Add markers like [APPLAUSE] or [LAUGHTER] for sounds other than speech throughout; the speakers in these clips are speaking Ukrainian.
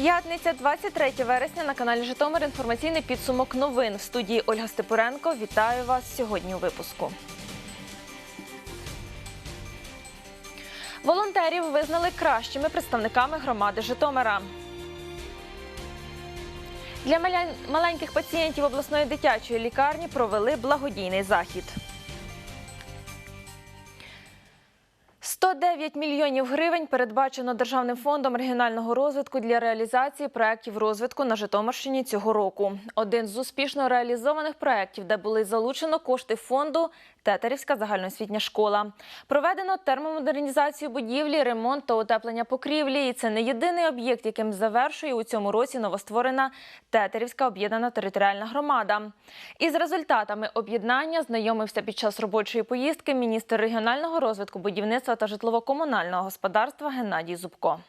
П'ятниця, 23 вересня на каналі Житомир. Інформаційний підсумок новин в студії Ольга Степуренко. Вітаю вас сьогодні у випуску. Волонтерів визнали кращими представниками громади Житомира. Для маленьких пацієнтів обласної дитячої лікарні провели благодійний захід. 109 мільйонів гривень передбачено Державним фондом регіонального розвитку для реалізації проєктів розвитку на Житомирщині цього року. Один з успішно реалізованих проєктів, де були залучено кошти фонду Тетерівська загальноосвітня школа. Проведено термомодернізацію будівлі, ремонт та утеплення покрівлі. І це не єдиний об'єкт, яким завершує у цьому році новостворена Тетерівська об'єднана територіальна громада. Із результатами об'єднання знайомився під час робочої поїздки міністр регіонального розвитку будівництва та житлово-комунального господарства Геннадій Зубко.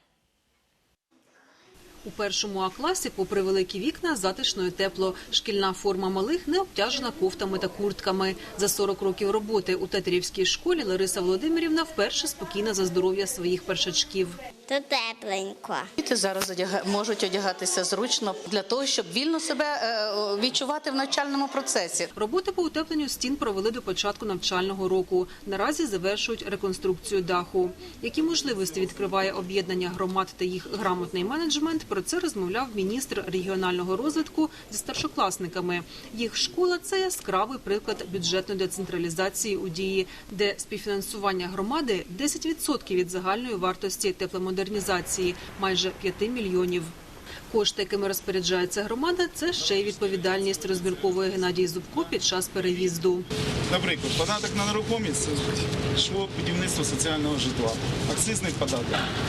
У першому А-класі, попри великі вікна, затишно і тепло. Шкільна форма малих не обтяжена кофтами та куртками. За 40 років роботи у Тетерівській школі Лариса Володимирівна вперше спокійна за здоров'я своїх першачків. То тепленько. Діти зараз одяга- можуть одягатися зручно для того, щоб вільно себе е, відчувати в навчальному процесі. Роботи по утепленню стін провели до початку навчального року. Наразі завершують реконструкцію даху. Які можливості відкриває об'єднання громад та їх грамотний менеджмент? Про це розмовляв міністр регіонального розвитку зі старшокласниками. Їх школа це яскравий приклад бюджетної децентралізації у дії, де співфінансування громади 10% від загальної вартості тепломодернізації, майже 5 мільйонів. Кошти, якими розпоряджається громада, це ще й відповідальність, розмірковує Геннадій Зубко під час переїзду. Наприклад, податок на нерухомість йшло будівництво соціального житла. Акцизний податок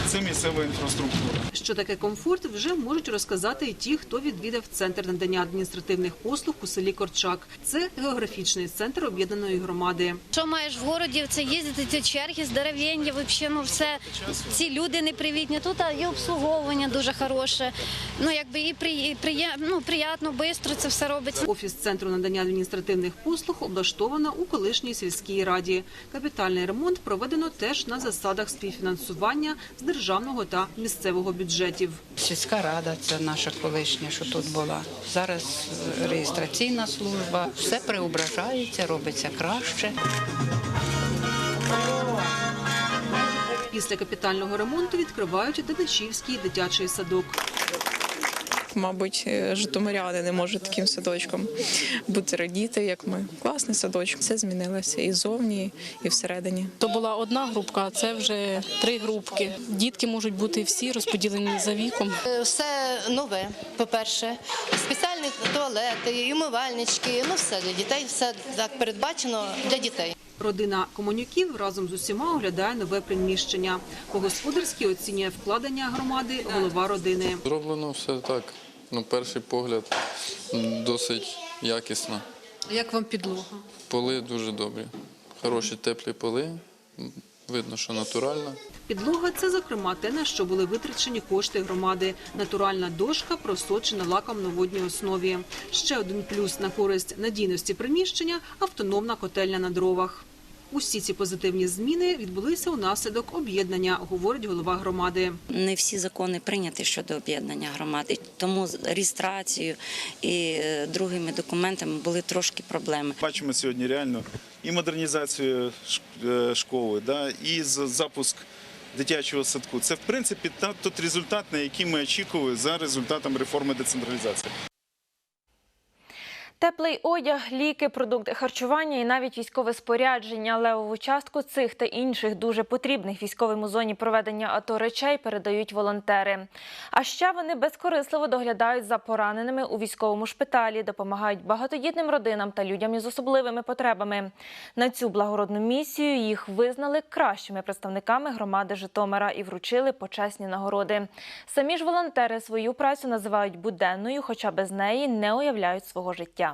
це місцева інфраструктура. Що таке комфорт, вже можуть розказати і ті, хто відвідав центр надання адміністративних послуг у селі Корчак. Це географічний центр об'єднаної громади. Що маєш в городі, це їздити ці черги здоровенні, вообще, ну все ці люди непривітні. Тут і обслуговування дуже хороше. Ну якби і при, ну, приємно, швидко це все робиться. Офіс центру надання адміністративних послуг облаштовано у колишній сільській раді. Капітальний ремонт проведено теж на засадах співфінансування з державного та місцевого бюджетів. Сільська рада це наша колишня, що тут була. Зараз е, реєстраційна служба. Все преображається, робиться краще. Після капітального ремонту відкривають Дедичівський дитячий садок. Мабуть, е, житомиряни не можуть таким садочком бути радіти, як ми. Класний садочок. Все змінилося і зовні, і всередині. То була одна групка, а це вже три групки. Дітки можуть бути всі розподілені за віком. Е, Все нове, по-перше, спеціальні туалети, і умивальнички, ну все для дітей, все так передбачено для дітей. Родина Комонюків разом з усіма оглядає нове приміщення. По-господарськи оцінює вкладення громади голова родини. Зроблено все так. На перший погляд досить якісно. Як вам підлога? Поли дуже добрі. Хороші теплі поли. Видно, що натурально. Підлога це, зокрема, те, на що були витрачені кошти громади. Натуральна дошка просочена лаком на водній основі. Ще один плюс на користь надійності приміщення автономна котельня на дровах. Усі ці позитивні зміни відбулися унаслідок об'єднання, говорить голова громади. Не всі закони прийняті щодо об'єднання громади, тому з реєстрацією і е, другими документами були трошки проблеми. Бачимо сьогодні реально і модернізацію е, школи, і з- запуск дитячого садку. Це в принципі та тот результат, на який ми очікували за результатом реформи децентралізації. Теплий одяг, ліки, продукти харчування і навіть військове спорядження. Левову частку цих та інших дуже потрібних військовим у зоні проведення АТО речей передають волонтери. А ще вони безкорисливо доглядають за пораненими у військовому шпиталі, допомагають багатодітним родинам та людям із особливими потребами. На цю благородну місію їх визнали кращими представниками громади Житомира і вручили почесні нагороди. Самі ж волонтери свою працю називають буденною, хоча без неї не уявляють свого життя.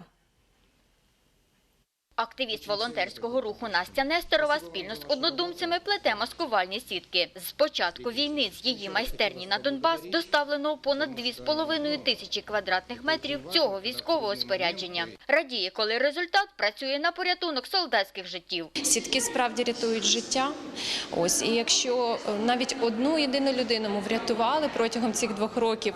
Активіст волонтерського руху Настя Несторова спільно з однодумцями плете маскувальні сітки. З початку війни з її майстерні на Донбас доставлено понад 2,5 тисячі квадратних метрів цього військового спорядження. Радіє, коли результат працює на порятунок солдатських життів. Сітки справді рятують життя. Ось і якщо е, навіть одну єдину людину ми врятували протягом цих двох років,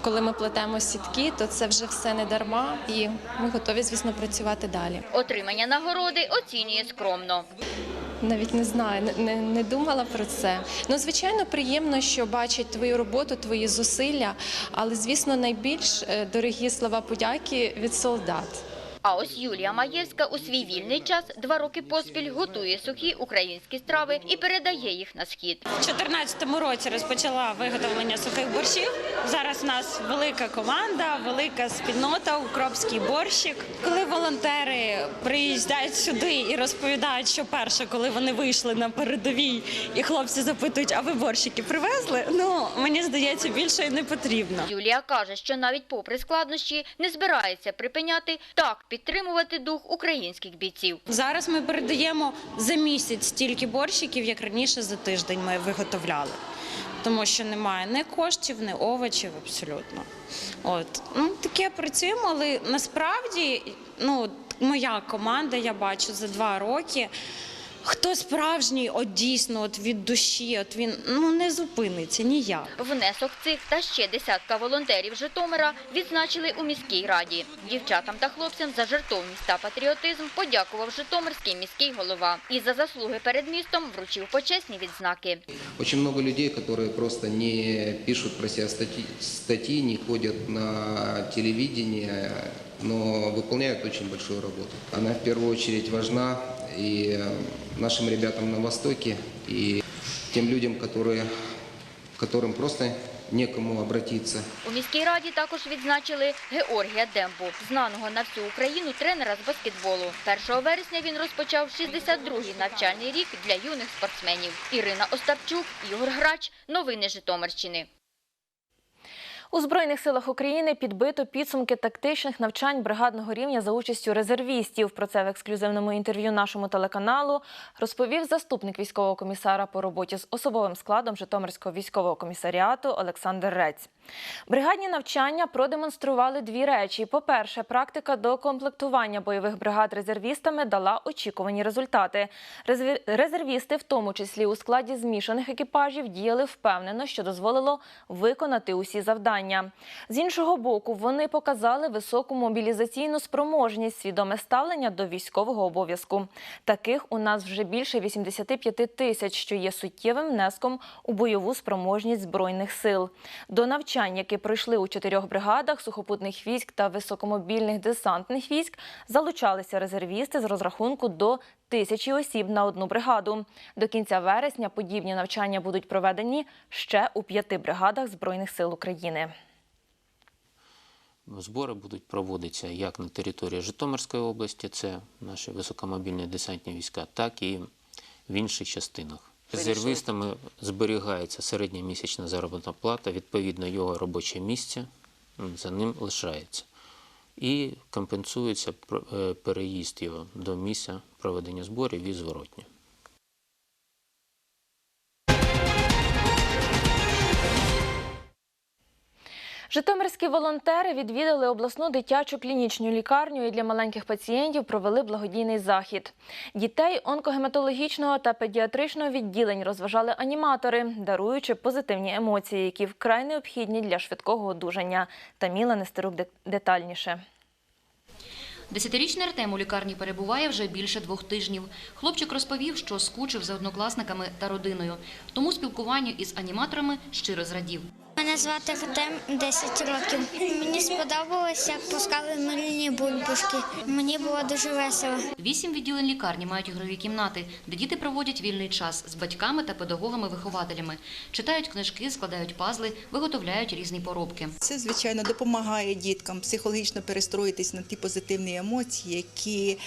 коли ми плетемо сітки, то це вже все не дарма, і ми готові, звісно, працювати далі. Отримання нагороди оцінює скромно. Навіть не знаю, не, не, не думала про це. Ну, звичайно, приємно, що бачать твою роботу, твої зусилля, але звісно, найбільш е, дорогі слова подяки від солдат. А ось Юлія Маєвська у свій вільний час два роки поспіль готує сухі українські страви і передає їх на схід. У 2014 році розпочала виготовлення сухих борщів. Зараз у нас велика команда, велика спільнота, укропський борщик. Коли волонтери приїжджають сюди і розповідають, що перше, коли вони вийшли на передовій, і хлопці запитують, а ви борщики привезли? Ну мені здається, більше і не потрібно. Юлія каже, що навіть попри складнощі не збирається припиняти так підтримувати дух українських бійців. Зараз ми передаємо за місяць стільки борщиків, як раніше за тиждень ми виготовляли. Тому що немає ні коштів, ні овочів абсолютно. От ну таке працюємо, але насправді ну моя команда, я бачу за два роки. Хто справжній, от дійсно, от від душі, от він ну не зупиниться ніяк. Внесок цих та ще десятка волонтерів Житомира відзначили у міській раді. Дівчатам та хлопцям за жертовність та патріотизм подякував Житомирський міський голова і за заслуги перед містом вручив почесні відзнаки. Очень много людей, которые просто не пишут про себя статьи, статьи, не ходят на телевидение, но выполняют очень большую работу. Она в первую очередь важна и нашим ребятам на Востоке, и тем людям, которые, которым просто некому обратиться. У міській раді також відзначили Георгія Дембу, знаного на всю Україну тренера з баскетболу. 1 вересня він розпочав 62-й навчальний рік для юних спортсменів. Ірина Остапчук, Ігор Грач. Новини Житомирщини. У Збройних силах України підбито підсумки тактичних навчань бригадного рівня за участю резервістів. Про це в ексклюзивному інтерв'ю нашому телеканалу розповів заступник військового комісара по роботі з особовим складом Житомирського військового комісаріату Олександр Рець. Бригадні навчання продемонстрували дві речі. По-перше, практика докомплектування бойових бригад резервістами дала очікувані результати. Резервісти, в тому числі у складі змішаних екіпажів, діяли впевнено, що дозволило виконати усі завдання. З іншого боку, вони показали високу мобілізаційну спроможність, свідоме ставлення до військового обов'язку. Таких у нас вже більше 85 тисяч, що є суттєвим внеском у бойову спроможність збройних сил. До навчань, які пройшли у чотирьох бригадах сухопутних військ та високомобільних десантних військ, залучалися резервісти з розрахунку до тисячі осіб на одну бригаду. До кінця вересня подібні навчання будуть проведені ще у п'яти бригадах збройних сил України. Збори будуть проводитися як на території Житомирської області, це наші високомобільні десантні війська, так і в інших частинах. Резервістами зберігається середня місячна заробітна плата, відповідно його робоче місце за ним лишається. І компенсується е, переїзд його до місця проведення зборів і зворотня. Житомирські волонтери відвідали обласну дитячу клінічну лікарню і для маленьких пацієнтів провели благодійний захід. Дітей онкогематологічного та педіатричного відділень розважали аніматори, даруючи позитивні емоції, які вкрай необхідні для швидкого одужання. Таміла Нестерук детальніше. Десятирічний Артем у лікарні перебуває вже більше двох тижнів. Хлопчик розповів, що скучив за однокласниками та родиною. Тому спілкуванню із аніматорами щиро зрадів. Мене звати Артем, 10 років. Мені сподобалось, як пускали мильні бульбушки. Мені було дуже весело. Вісім відділень лікарні мають ігрові кімнати, де діти проводять вільний час з батьками та педагогами-вихователями. Читають книжки, складають пазли, виготовляють різні поробки. Це, звичайно, допомагає діткам психологічно перестроїтись на ті позитивні емоції, які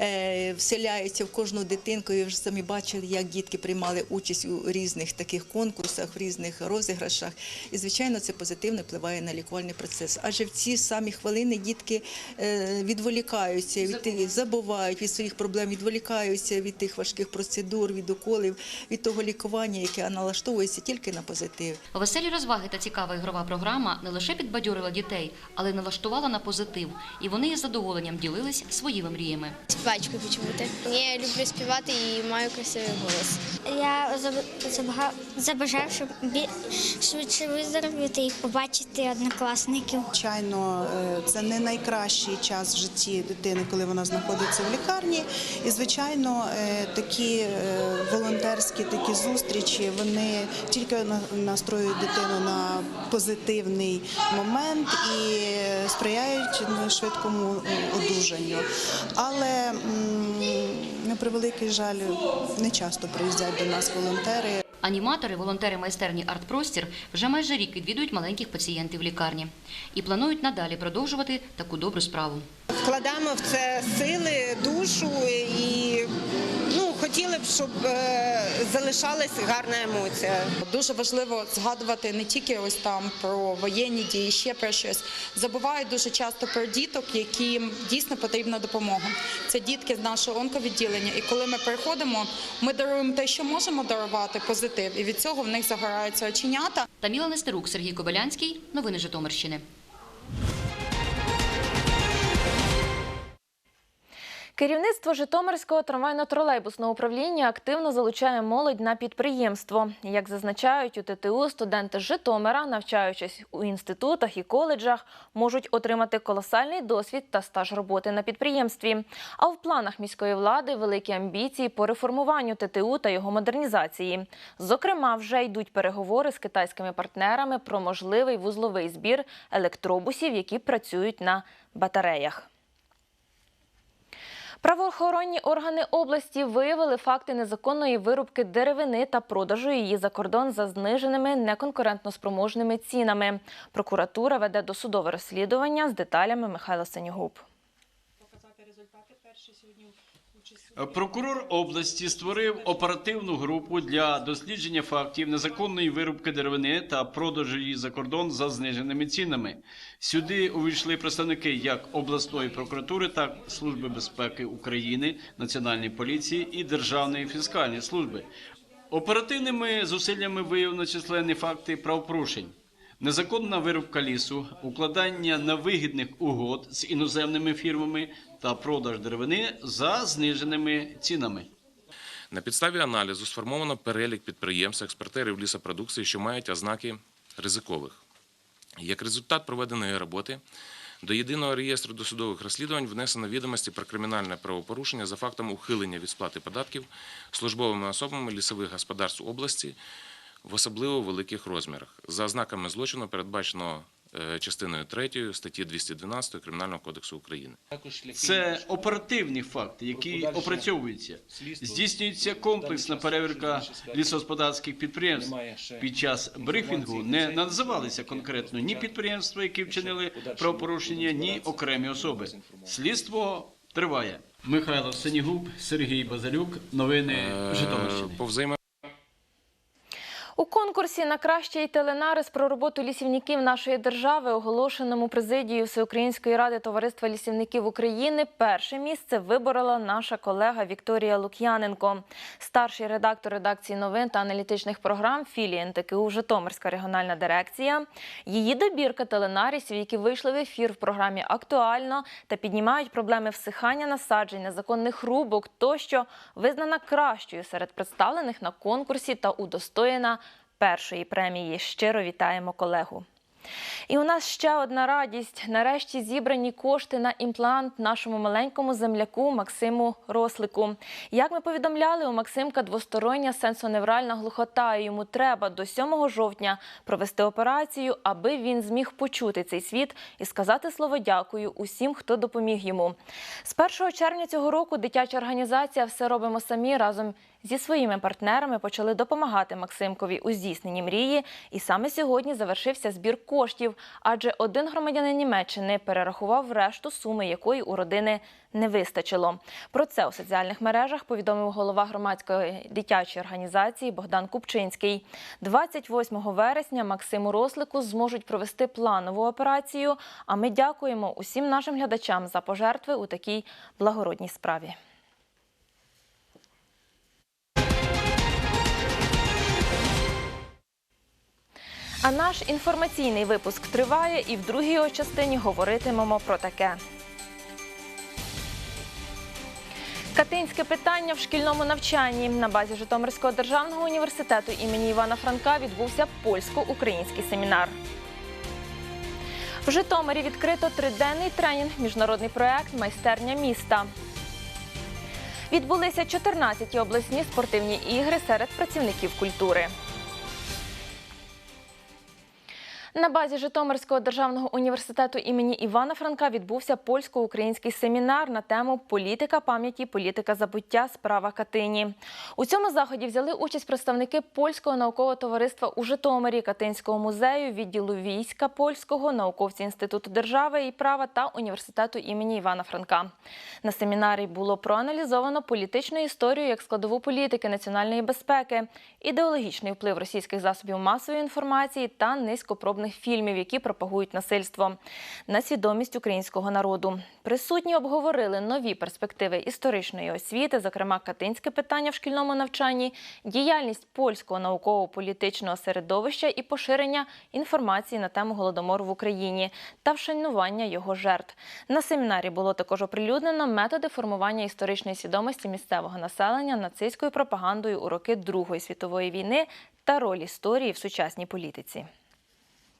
е, вселяються в кожну дитинку. Ви вже самі бачили, як дітки приймали участь у різних таких конкурсах, в різних розіграшах. І звичайно, це позитивно впливає на лікувальний процес. Адже в ці самі хвилини дітки е, відволікаються від тих, забувають від своїх проблем, відволікаються від тих важких процедур, від уколів, від того лікування, яке налаштовується тільки на позитив. Веселі розваги та цікава ігрова програма не лише підбадьорила дітей, але й налаштувала на позитив. І вони із задоволенням ділились своїми мріями. Співачкою хочу бути. Я люблю співати і маю красивий голос. Я забажав, щоб швидше виздоровити і побачити однокласників. Звичайно, е, це не найкращий час в житті дитини, коли вона знаходиться в лікарні. І звичайно, е, такі е, волонтерські такі зустрічі вони тільки на- настроюють дитину на позитивний момент і сприяють ну, швидкому одужанню. Але на превеликий жаль, не часто приїздять до нас волонтери. Аніматори, волонтери майстерні «Артпростір» вже майже рік відвідують маленьких пацієнтів лікарні і планують надалі продовжувати таку добру справу. Вкладаємо в це сили, душу і хотіли б, щоб е, залишалась гарна емоція. Дуже важливо згадувати не тільки ось там про воєнні дії, ще про щось. Забувають дуже часто про діток, яким дійсно потрібна допомога. Це дітки з нашого онковідділення. І коли ми приходимо, ми даруємо те, що можемо дарувати позитив, і від цього в них загораються оченята. Таміла Нестерук, Сергій Кобилянський. Новини Житомирщини. Керівництво Житомирського трамвайно-тролейбусного управління активно залучає молодь на підприємство. Як зазначають у ТТУ, студенти Житомира, навчаючись у інститутах і коледжах, можуть отримати колосальний досвід та стаж роботи на підприємстві. А в планах міської влади великі амбіції по реформуванню ТТУ та його модернізації. Зокрема, вже йдуть переговори з китайськими партнерами про можливий вузловий збір електробусів, які працюють на батареях. Правоохоронні органи області виявили факти незаконної вирубки деревини та продажу її за кордон за зниженими неконкурентноспроможними цінами. Прокуратура веде досудове розслідування з деталями Михайла Сенігуб. Прокурор області створив оперативну групу для дослідження фактів незаконної вирубки деревини та продажу її за кордон за зниженими цінами. Сюди увійшли представники як обласної прокуратури, так і Служби безпеки України, Національної поліції і Державної фіскальної служби. Оперативними зусиллями виявлено численні факти правопорушень. Незаконна вирубка лісу, укладання невигідних угод з іноземними фірмами та продаж деревини за зниженими цінами. На підставі аналізу сформовано перелік підприємств, експортерів лісопродукції, що мають ознаки ризикових. Як результат проведеної роботи до єдиного реєстру досудових розслідувань внесено відомості про кримінальне правопорушення за фактом ухилення від сплати податків службовими особами лісових господарств області в особливо великих розмірах. За ознаками злочину передбачено е, частиною 3 статті 212 Кримінального кодексу України. Це оперативні факти, які опрацьовуються. Здійснюється комплексна перевірка лісогосподарських підприємств. Під час брифінгу не називалися конкретно ні підприємства, які вчинили правопорушення, ні окремі особи. Слідство триває. Михайло Сенігуб, Сергій Базалюк. Новини Е, Житомирщини. У конкурсі на кращий теленарис про роботу лісівників нашої держави, оголошеному президією Всеукраїнської ради Товариства лісівників України, перше місце виборола наша колега Вікторія Лук'яненко, старший редактор редакції новин та аналітичних програм філії НТКУ Житомирська регіональна дирекція. Її добірка теленарисів, які вийшли в ефір в програмі Актуально та піднімають проблеми всихання насаджень, незаконних рубок тощо, визнана кращою серед представлених на конкурсі та удостоєна першої премії. Щиро вітаємо колегу. І у нас ще одна радість. Нарешті зібрані кошти на імплант нашому маленькому земляку Максиму Рослику. Як ми повідомляли, у Максимка двостороння сенсоневральна глухота. і Йому треба до 7 жовтня провести операцію, аби він зміг почути цей світ і сказати слово дякую усім, хто допоміг йому. З 1 червня цього року дитяча організація Все робимо самі разом зі своїми партнерами почали допомагати Максимкові у здійсненні мрії. І саме сьогодні завершився збір коштів, адже один громадянин Німеччини перерахував решту суми, якої у родини не вистачило. Про це у соціальних мережах повідомив голова громадської дитячої організації Богдан Купчинський. 28 вересня Максиму Рослику зможуть провести планову операцію. А ми дякуємо усім нашим глядачам за пожертви у такій благородній справі. А наш інформаційний випуск триває, і в другій його частині говоритимемо про таке. Катинське питання в шкільному навчанні на базі Житомирського державного університету імені Івана Франка відбувся польсько-український семінар. В Житомирі відкрито триденний тренінг Міжнародний проект Майстерня міста. Відбулися 14 обласні спортивні ігри серед працівників культури. На базі Житомирського державного університету імені Івана Франка відбувся польсько-український семінар на тему Політика пам'яті, політика забуття, справа Катині. У цьому заході взяли участь представники польського наукового товариства у Житомирі, Катинського музею, відділу війська польського, науковці інституту держави і права та університету імені Івана Франка. На семінарі було проаналізовано політичну історію як складову політики національної безпеки, ідеологічний вплив російських засобів масової інформації та низькопробних фільмів, які пропагують насильство на свідомість українського народу. Присутні обговорили нові перспективи історичної освіти, зокрема катинське питання в шкільному навчанні, діяльність польського науково-політичного середовища і поширення інформації на тему голодомору в Україні та вшанування його жертв. На семінарі було також оприлюднено методи формування історичної свідомості місцевого населення нацистською пропагандою у роки Другої світової війни та роль історії в сучасній політиці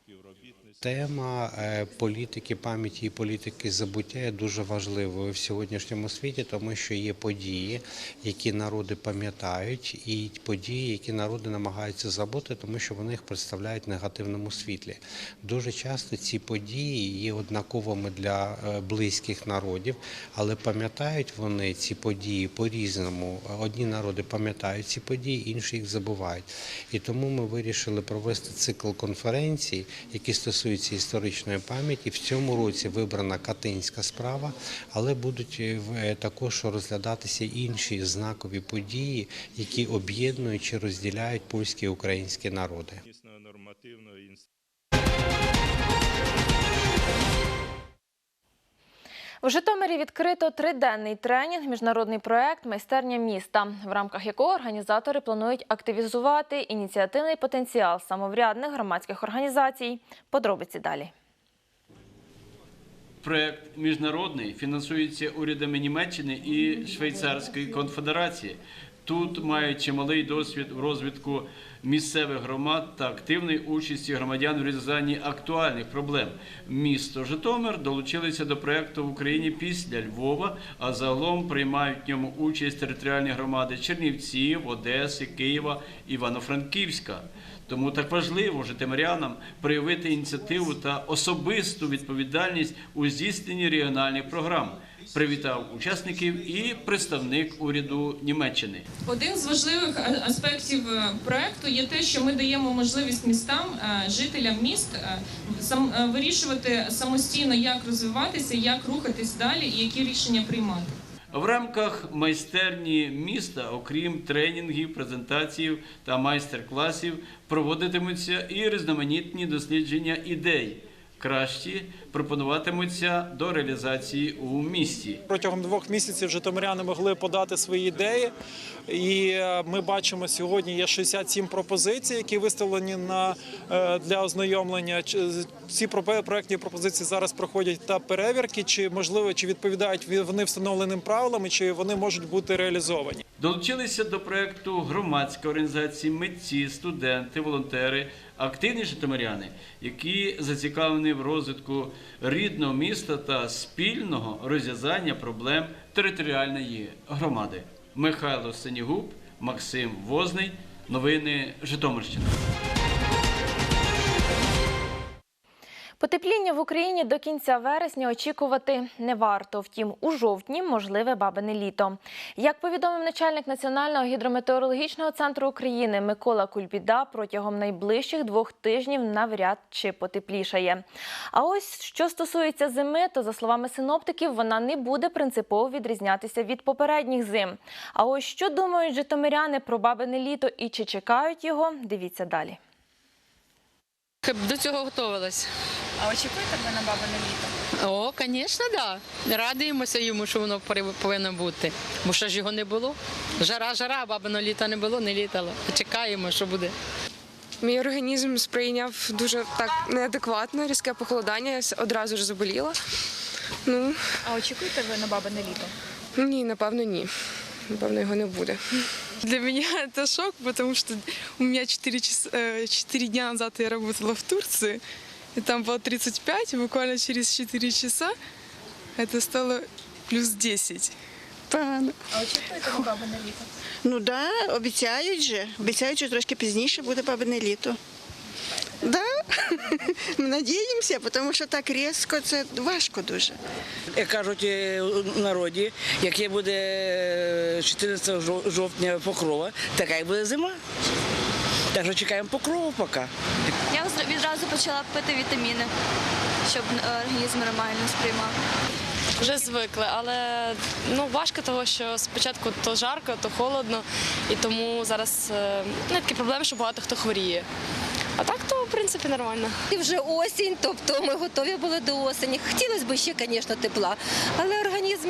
півроку. Тема е, політики пам'яті і політики забуття є дуже важливою в сьогоднішньому світі, тому що є події, які народи пам'ятають, і події, які народи намагаються забути, тому що вони їх представляють в негативному світлі. Дуже часто ці події є однаковими для е, близьких народів, але пам'ятають вони ці події по-різному. Одні народи пам'ятають ці події, інші їх забувають. І тому ми вирішили провести цикл конференцій, які стосуються історичної пам'яті. В цьому році вибрана катинська справа, але будуть е, е, також розглядатися інші знакові події, які об'єднують чи розділяють польські і українські народи. В Житомирі відкрито триденний тренінг Міжнародний проект Майстерня міста, в рамках якого організатори планують активізувати ініціативний потенціал самоврядних громадських організацій. Подробиці далі. Проект міжнародний фінансується урядами Німеччини і Швейцарської конфедерації. Тут мають чималий досвід в розвитку місцевих громад та активної участі громадян в розв'язанні актуальних проблем. Місто Житомир долучилися до проекту в Україні після Львова, а загалом приймають в ньому участь територіальні громади Чернівців, Одеси, Києва, Івано-Франківська. Тому так важливо житомирянам проявити ініціативу та особисту відповідальність у здійсненні регіональних програм. Привітав учасників і представник уряду Німеччини. Один з важливих аспектів е, проекту є те, що ми даємо можливість містам, е, жителям міст е, сам вирішувати самостійно, як розвиватися, як рухатись далі і які рішення приймати. В рамках майстерні міста, окрім тренінгів, презентацій та майстер-класів, проводитимуться і різноманітні дослідження ідей. Кращі пропонуватимуться до реалізації у місті. Протягом двох місяців житомиряни могли подати свої ідеї, і е, ми бачимо сьогодні є 67 пропозицій, які виставлені на е, для ознайомлення. Ці проектні пропозиції зараз проходять етап перевірки, чи можливо чи відповідають ві- вони встановленим правилам, чи вони можуть бути реалізовані. Долучилися до проекту громадські організації, митці, студенти, волонтери, активні житомиряни, які зацікавлені в розвитку рідного міста та спільного розв'язання проблем територіальної громади. Михайло Сенігуб, Максим Возний. Новини Житомирщини. Потепління в Україні до кінця вересня очікувати не варто. Втім, у жовтні можливе бабине літо. Як повідомив начальник Національного гідрометеорологічного центру України Микола Кульбіда, протягом найближчих двох тижнів навряд чи потеплішає. А ось що стосується зими, то за словами синоптиків, вона не буде принципово відрізнятися від попередніх зим. А ось що думають житомиряни про бабине літо і чи чекають його, дивіться далі. До цього готувалась. А очікуєте ви на бабине літо? О, звісно, так. Да. Радуємося йому, що воно повинно бути. Бо що ж його не було? Жара, жара, бабино літа не було, не літало. Чекаємо, що буде. Мій організм сприйняв дуже так неадекватно, різке похолодання, я одразу ж заболіла. Ну, А очікуєте ви на бабине літо? ні, напевно, ні. Напевно, його не буде. Для меня это [LAUGHS] шок, потому что у меня 4, час, 4 дня назад я работала в Турции, и там было 35, и буквально через 4 часа это стало плюс 10. Погано. А очікуєте бабине літо? Ну да, обіцяють же. Обіцяють, що трошки пізніше буде бабине літо. Да, [LAUGHS] ми надіємося, тому що так різко це важко дуже. Як кажуть е, у народі, яке буде е, 14 жовтня покрова, така і буде зима. Так що чекаємо покрову поки. Я відразу почала пити вітаміни, щоб е, організм нормально сприймав. Вже звикли, але ну важко, того, що спочатку то жарко, то холодно, і тому зараз е, ну, такі проблеми, що багато хто хворіє. А так то в принципі нормально. І вже осінь, тобто ми готові були до осені. Хотілося б ще, звісно, тепла, але організм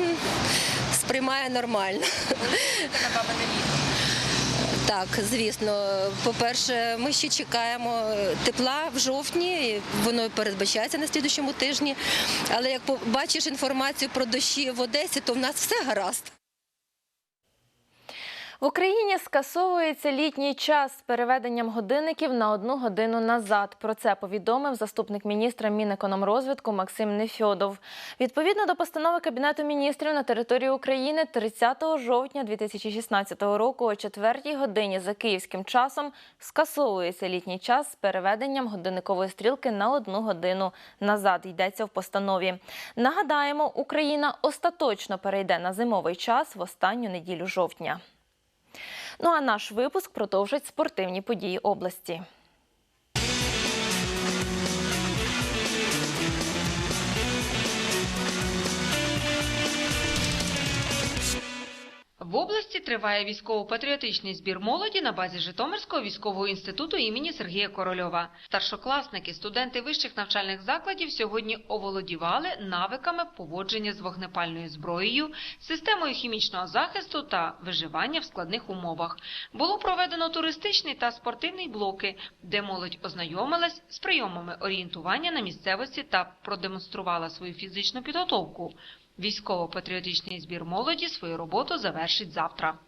сприймає нормально. На бабине літо? Так, звісно. По-перше, ми ще чекаємо тепла в жовтні, воно передбачається на слідчому тижні. Але як побачиш інформацію про дощі в Одесі, то в нас все гаразд. В Україні скасовується літній час з переведенням годинників на одну годину назад. Про це повідомив заступник міністра Мінекономрозвитку Максим Нефьодов. Відповідно до постанови Кабінету міністрів на території України 30 жовтня 2016 року о 4 годині за київським часом скасовується літній час з переведенням годинникової стрілки на одну годину назад. Йдеться в постанові. Нагадаємо, Україна остаточно перейде на зимовий час в останню неділю жовтня. Ну а наш випуск продовжать спортивні події області. Області триває військово-патріотичний збір молоді на базі Житомирського військового інституту імені Сергія Корольова. Старшокласники, студенти вищих навчальних закладів сьогодні оволодівали навиками поводження з вогнепальною зброєю, системою хімічного захисту та виживання в складних умовах. Було проведено туристичний та спортивний блоки, де молодь ознайомилась з прийомами орієнтування на місцевості та продемонструвала свою фізичну підготовку. Військово-патріотичний збір молоді свою роботу завершить завтра.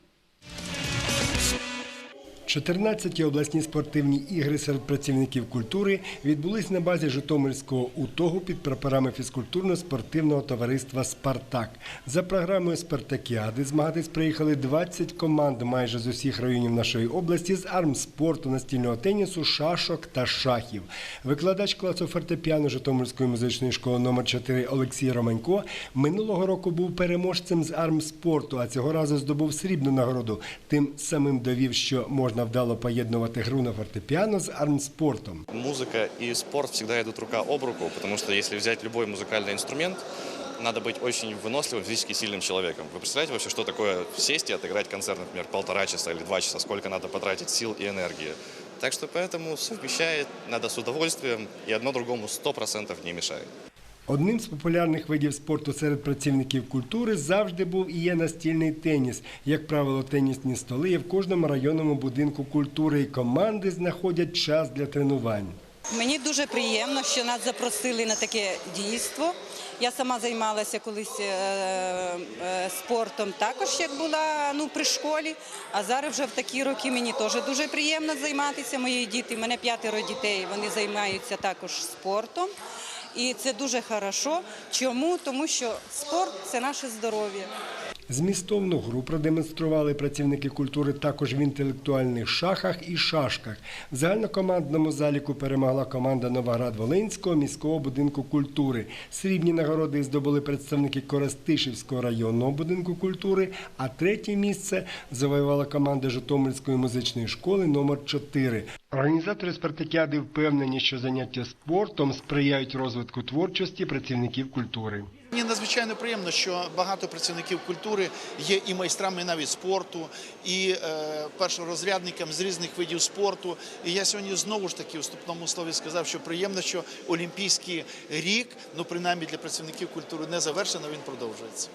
14-ті обласні спортивні ігри серед працівників культури відбулись на базі Житомирського УТОГу під прапорами фізкультурно-спортивного товариства Спартак. За програмою Спартакіади змагатись приїхали 20 команд майже з усіх районів нашої області з армспорту, настільного тенісу, шашок та шахів. Викладач класу фортепіано Житомирської музичної школи номер 4 Олексій Романько минулого року був переможцем з армспорту, а цього разу здобув срібну нагороду. Тим самим довів, що можна вдало поєднувати гру на фортепіано з армспортом. Музыка и спорт всегда идут рука об руку, потому что если взять любой музыкальный инструмент, надо быть очень выносливым, физически сильным человеком. Вы представляете вообще, что такое сесть и отыграть концерт, например, полтора часа или два часа, сколько надо потратить сил и энергии. Так что поэтому совмещает, надо с удовольствием, и одно другому 100% не мешает. Одним з популярних видів спорту серед працівників культури завжди був і є настільний теніс. Як правило, тенісні столи є в кожному районному будинку культури, і команди знаходять час для тренувань. Мені дуже приємно, що нас запросили на таке дійство. Я сама займалася колись е, е, спортом, також як була ну, при школі. А зараз вже в такі роки мені теж дуже приємно займатися. Мої діти, в мене п'ятеро дітей, вони займаються також спортом. І це дуже хорошо. Чому? Тому що спорт це наше здоров'я. Змістовну гру продемонстрували працівники культури також в інтелектуальних шахах і шашках. В загальнокомандному заліку перемогла команда Новоград-Волинського міського будинку культури. Срібні нагороди здобули представники Коростишівського районного будинку культури, а третє місце завоювала команда Житомирської музичної школи номер 4 Організатори спартакіади впевнені, що заняття спортом сприяють розвитку творчості працівників культури. Мені надзвичайно приємно, що багато працівників культури є і майстрами навіть спорту, і е, першорозрядниками з різних видів спорту. І я сьогодні знову ж таки в вступному слові сказав, що приємно, що Олімпійський рік, ну принаймні для працівників культури, не завершено, він продовжується.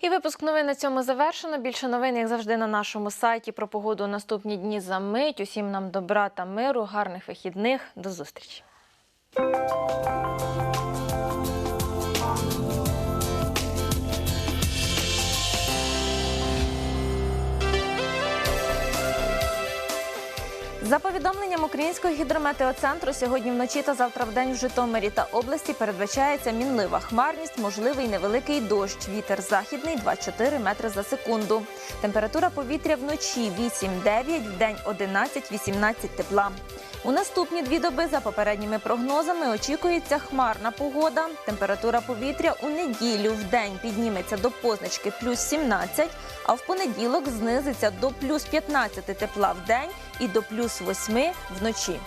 І випуск новин на цьому завершено. Більше новин, як завжди, на нашому сайті про погоду наступні дні за мить. Усім нам добра та миру, гарних вихідних. До зустрічі. За повідомленням Українського гідрометеоцентру, сьогодні вночі та завтра в день в Житомирі та області передбачається мінлива хмарність, можливий невеликий дощ. Вітер західний 2-4 метри за секунду. Температура повітря вночі 8-9, в день 11-18 тепла. У наступні дві доби за попередніми прогнозами очікується хмарна погода. Температура повітря у неділю в день підніметься до позначки плюс 17, а в понеділок знизиться до плюс 15 тепла в день і до плюс 8 вночі.